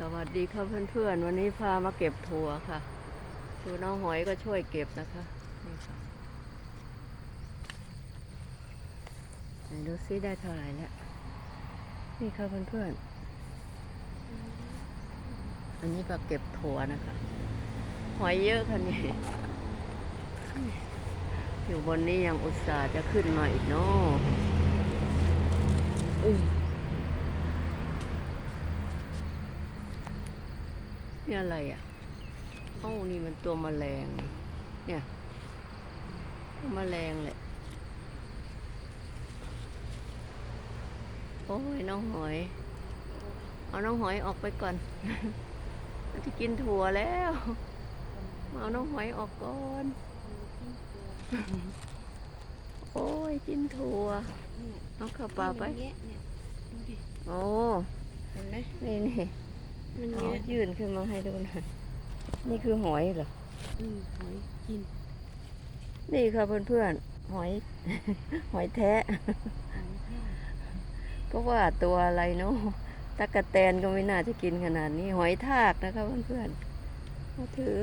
สวัสดีค่ะเพื่อนๆ วันนี้พามาเก็บถั่วค่ะดูน้องหอยก็ช่วยเก็บนะคะนี่ค่ะไหนดูซิได้เท่าไหร่แล้วนี่ค่ะเพื่อนๆ อันนี้ก็เก็บถั่วนะคะ หอยเยอะค่ะนี่อยู่บนนี้ยังอุตส่าห์จะขึ้นมาอีกเนาะอุ้ย นี่อะไรอะเอ้านี่มันตัวแมลง เนี่ยตัวแมลงแหละ โอ้ยน้องหอย เอาน้องหอยออกไปก่อนมันที่กินถั่วแล้วมาเอาน้องหอยออกก่อน โอ้ยกินถั่วเอาเข้าปากไปมันแงะเนี่ยดูดิโอ้เห็นไหมนี่นี่ มันเอาแงะยื่นขึ้นมาให้ดูหน่อยนี่คือหอยเหรออืมหอยกิน นี่ค่ะเพื่อนๆหอย หอยแท้หอยทากก็ว่าตัวอะไรเนาะตะกะแตนก็ไม่น่าจะกินขนาดนี้ หอยทากนะคะเพื่อนๆมาถือ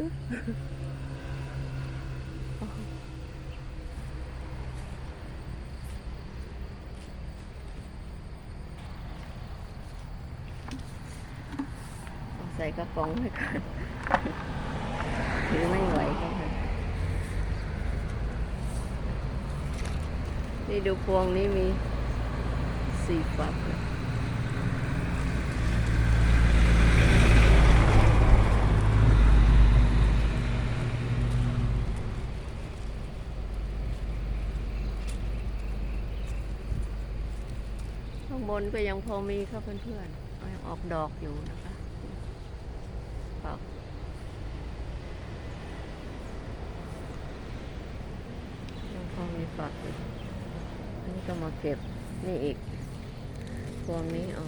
เอาใส่กระป๋องไว้ก่อนถือไม่ไหวก็ค่ะนี่ดูพวงนี้มีสี่ฝักข้างบนก็ยังพอมีครับเพื่อนๆยังออกดอกอยู่นะคะฝัก ยังพอมีฝักอยู่อันนี้ก็มา เก็บนี่อีก พวงนี้เอา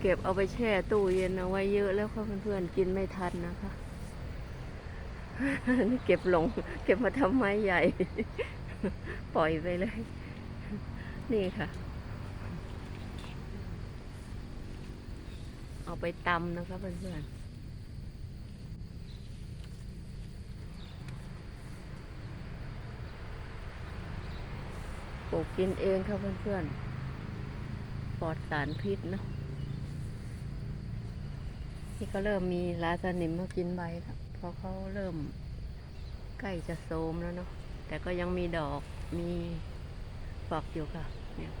เก็บเอาไปแช่ตู้เย็นเอาไว้เยอะแล้วค่ะเพื่อนๆกินไม่ทันนะคะนี่เก็บหลง เก็บมาทำไม้ใหญ่ ปล่อยไปเลย นี่ค่ะ เอาไปตำนะคะเพื่อนๆ ปลูกกินเองค่ะเพื่อนๆปลอดสารพิษเนอะที่เขาเริ่มมีลาสนิมมากินใบแล้วพราะเขาเริ่มใกล้จะโทมแล้วเนาะแต่ก็ยังมีดอกมีฝักอยู่ค่ะ เนี่ย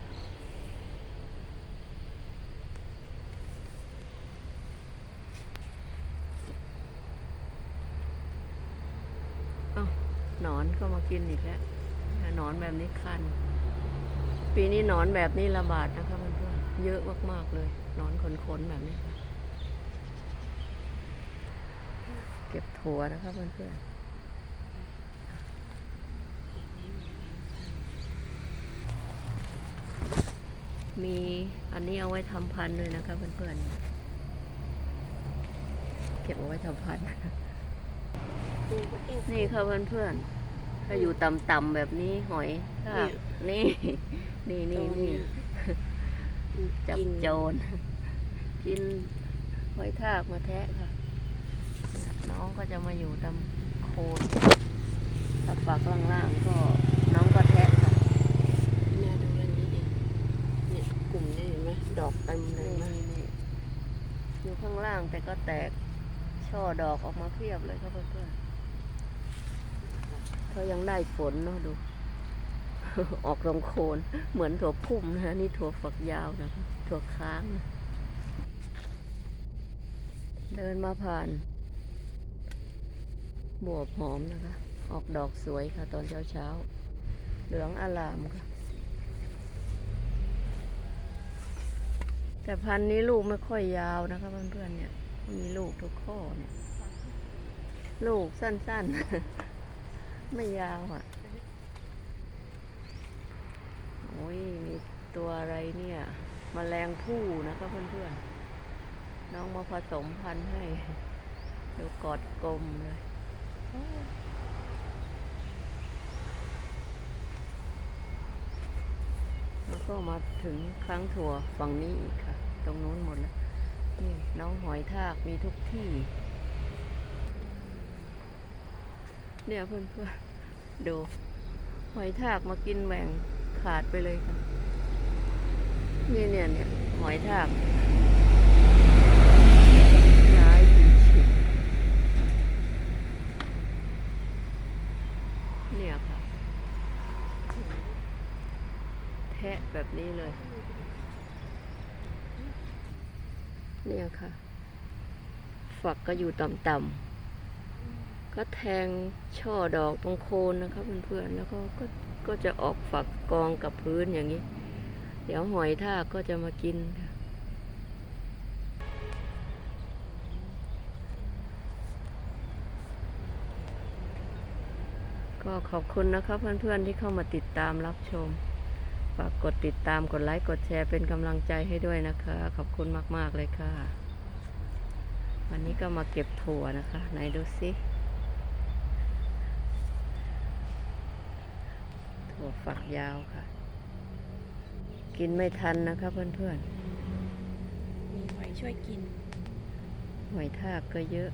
หนอนก็มากินอีกแล้วหนอนแบบนี้คัน ปีนี้หนอนแบบนี้ระบาดนะคะเพื่อนๆเยอะมากๆเลยหนอนขนๆแบบนี้เก็บถั่วนะคะเพื่อนๆมีอันนี้เอาไว้ทำพันธุ์ด้วยนะคะเพื่อนๆ เก็บเอาไว้ทำพันธุ์นี่ค่ะเพื่อนๆ ถ้าอยู่ต่ำๆแบบนี้หอยทากนี่ นี่นี่นี่จับกินโจรกินหอยทากมาแทะค่ะ น้องก็จะมาอยู่ตามโคนถ้าฝักล่างๆก็น้องก็แทะค่ะเนี่ยดูอันนี้ดิเนี่ยกลุ่มนี้เห็นไหมดอกเต็มเลยนี่เห็นไหมนี่นี่อยู่ข้างล่างแต่ก็แตกช่อดอกออกมาเพียบเลยครับเพื่อนๆ เขายังได้ฝนเนาะดู ออกตรงโคนเหมือนถั่วพุ่มนะนี่ถั่วฝักยาวนะถั่วค้างนะเดินมาผ่านบวบหอมนะคะ ออกดอกสวยค่ะ ตอนเช้าเช้าเหลืองอลามค่ะ แต่พันนี้ลูกไม่ค่อยยาวนะคะเพื่อนๆเนี่ย มีลูกทุกข้อเนี่ย ลูกสั้นๆ ไม่ยาวอะ โอ้ย มีตัวอะไรเนี่ยมแมลงผู้นะคะเพื่อนๆ น้องมาผสมพันธุ์ให้ดูกอดกลมเลยโอ้วก็มาถึงครั้งถั่วฝั่งนี้อีกค่ะ ตรงนู้นหมดแล้ว นี่น้องหอยทากมีทุกที่ เนี่ยเพื่อนๆดูหอยทากมากินแหว่งขาดไปเลยค่ะ นี่เนี่ยเนี่ยหอยทากย้ายทีฉิบเนี่ยค่ะ แทะแบบนี้เลย เนี่ยค่ะ ฝักก็อยู่ต่ำๆ ก็แทงช่อดอกตรงโคนนะคะเพื่อนๆแล้วก็ก็ก็จะออกฝักกองกับพื้นอย่างนี้ เดี๋ยวหอยทากก็จะมากินค่ะก็ขอบคุณนะคะเพื่อนๆที่เข้ามาติดตามรับชม ฝากกดติดตามกดไลค์กดแชร์เป็นกำลังใจให้ด้วยนะคะ ขอบคุณมากๆเลยค่ะ วันนี้ก็มาเก็บถั่วนะคะ ไหนดูสิถั่ วฝักยาวค่ะ กินไม่ทันนะคะเพื่อนมีหอยช่วยกินๆหอยทากก็เยอะ